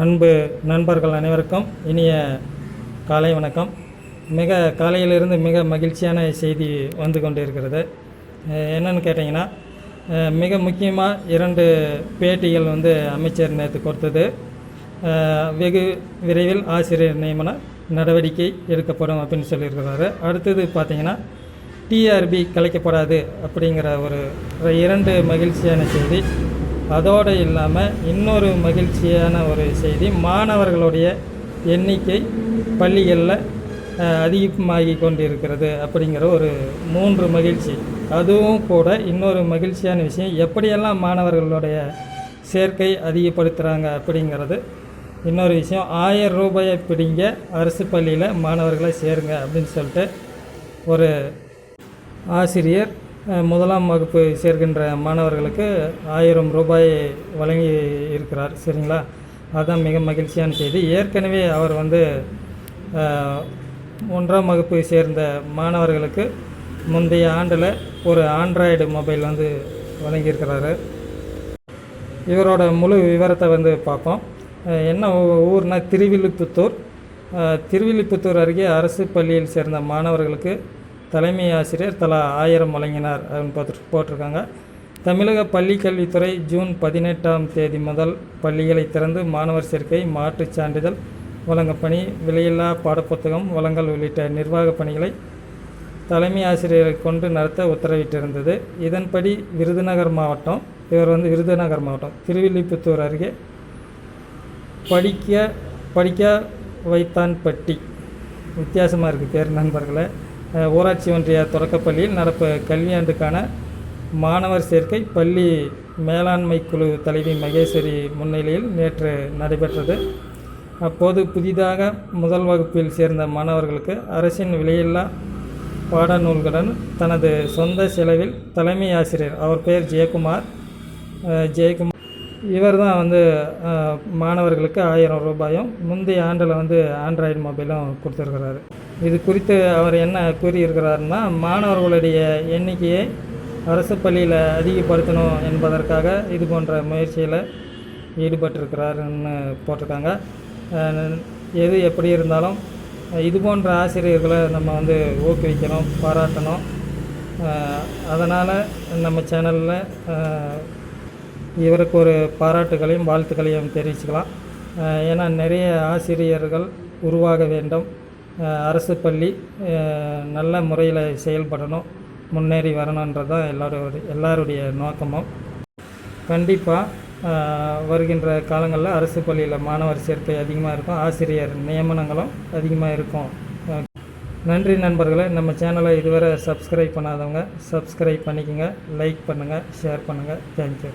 அன்பு நண்பர்கள் அனைவருக்கும் இனிய காலை வணக்கம். மிக காலையிலிருந்து மிக மகிழ்ச்சியான செய்தி வந்து கொண்டு இருக்கிறது என்னென்னு கேட்டிங்கன்னா மிக முக்கியமாக இரண்டு பேட்டிகள் வந்து அமைச்சர் நேற்று கொடுத்தது. வெகு விரைவில் ஆசிரியர் நியமன நடவடிக்கை எடுக்கப்படும் அப்படின்னு சொல்லியிருக்கிறாரு. அடுத்தது பார்த்திங்கன்னா டிஆர்பி கலைக்கப்படாது அப்படிங்கிற ஒரு இரண்டு மகிழ்ச்சியான செய்தி. அதோடு இல்லாமல் இன்னொரு மகிழ்ச்சியான ஒரு செய்தி. மாணவர்களுடைய எண்ணிக்கை பள்ளிகளில் அதிகமாகி கொண்டிருக்கிறது அப்படிங்கிற ஒரு மூன்று மகிழ்ச்சி. அதுவும் கூட இன்னொரு மகிழ்ச்சியான விஷயம் எப்படியெல்லாம் மாணவர்களுடைய சேர்க்கை அதிகப்படுத்துகிறாங்க அப்படிங்கிறது. இன்னொரு விஷயம் ஆயிரம் ரூபாயை பிடிங்க அரசு பள்ளியில் மாணவர்களை சேருங்க அப்படின்னு சொல்லிட்டு ஒரு ஆசிரியர் முதலாம் வகுப்பு சேர்க்கின்ற மாணவர்களுக்கு ஆயிரம் ரூபாய் வழங்கி இருக்கிறார் சரிங்களா? அதுதான் மிக மகிழ்ச்சியான செய்தி. ஏற்கனவே அவர் வந்து ஒன்றாம் வகுப்பு சேர்ந்த மாணவர்களுக்கு முந்தைய ஆண்டில் ஒரு ஆண்ட்ராய்டு மொபைல் வந்து வழங்கியிருக்கிறாரு. இவரோட முழு விவரத்தை வந்து பார்ப்போம். என்ன ஊர்னால் ஊர்னா திருவில்லிபுத்தூர். திருவில்லிபுத்தூர் அருகே அரசு பள்ளியில் சேர்ந்த மாணவர்களுக்கு தலைமை ஆசிரியர் தலா ஆயிரம் வழங்கினார் அப்படின்னு பார்த்துட்டு போட்டிருக்காங்க. தமிழக பள்ளிக்கல்வித்துறை ஜூன் பதினெட்டாம் தேதி முதல் பள்ளிகளை திறந்து மாணவர் சேர்க்கை மாற்றுச் சான்றிதழ் வழங்க பணி விலையில்லா பாடப்புத்தகம் வழங்கல் உள்ளிட்ட நிர்வாக பணிகளை தலைமை ஆசிரியரை கொண்டு நடத்த உத்தரவிட்டிருந்தது. இதன்படி விருதுநகர் மாவட்டம் இவர் வந்து விருதுநகர் மாவட்டம் திருவில்லிபுத்தூர் அருகே படிக்க படிக்க வைத்தான்பட்டி. வித்தியாசமாக இருக்குது பேர் நண்பர்களை. ஊராட்சி ஒன்றிய தொடக்கப்பள்ளியில் நடப்பு கல்வியாண்டுக்கான மாணவர் சேர்க்கை பள்ளி மேலாண்மை குழு தலைவி மகேஸ்வரி முன்னிலையில் நேற்று நடைபெற்றது. அப்போது புதிதாக முதல் வகுப்பில் சேர்ந்த மாணவர்களுக்கு அரசின் விலையில்லா பாடநூல்களுடன் தனது சொந்த செலவில் தலைமை ஆசிரியர் அவர் பெயர் ஜெயக்குமார். ஜெயக்குமார் இவர் தான் வந்து மாணவர்களுக்கு ஆயிரம் ரூபாயும் முந்தைய ஆண்டில் வந்து ஆண்ட்ராய்டு மொபைலும் கொடுத்துருக்கிறாரு. இது குறித்து அவர் என்ன கூறியிருக்கிறாருன்னா மாணவர்களுடைய எண்ணிக்கையை அரசு பள்ளியில் அதிகப்படுத்தணும் என்பதற்காக இது போன்ற முயற்சியில் ஈடுபட்டிருக்கிறாருன்னு போட்டிருக்காங்க. எது எப்படி இருந்தாலும் இது போன்ற ஆசிரியர்களை நம்ம வந்து ஊக்குவிக்கணும் பாராட்டணும். அதனால் நம்ம சேனலில் இவருக்கு ஒரு பாராட்டுகளையும் வாழ்த்துக்களையும் தெரிவிச்சுக்கலாம். ஏன்னா நிறைய ஆசிரியர்கள் உருவாக வேண்டும். அரசு பள்ளி நல்ல முறையில் செயல்படணும் முன்னேறி வரணுன்றது தான் எல்லாருடைய எல்லாருடைய நோக்கமும் கண்டிப்பாக வருகின்ற காலங்களில் அரசு பள்ளியில் மாணவர் சேர்க்கை அதிகமாக இருக்கும் ஆசிரியர் நியமனங்களும் அதிகமாக இருக்கும். நன்றி நண்பர்களே. நம்ம சேனலை இதுவரை சப்ஸ்கிரைப் பண்ணாதவங்க சப்ஸ்கிரைப் பண்ணிக்கோங்க லைக் பண்ணுங்கள் ஷேர் பண்ணுங்கள் தேங்க்யூ.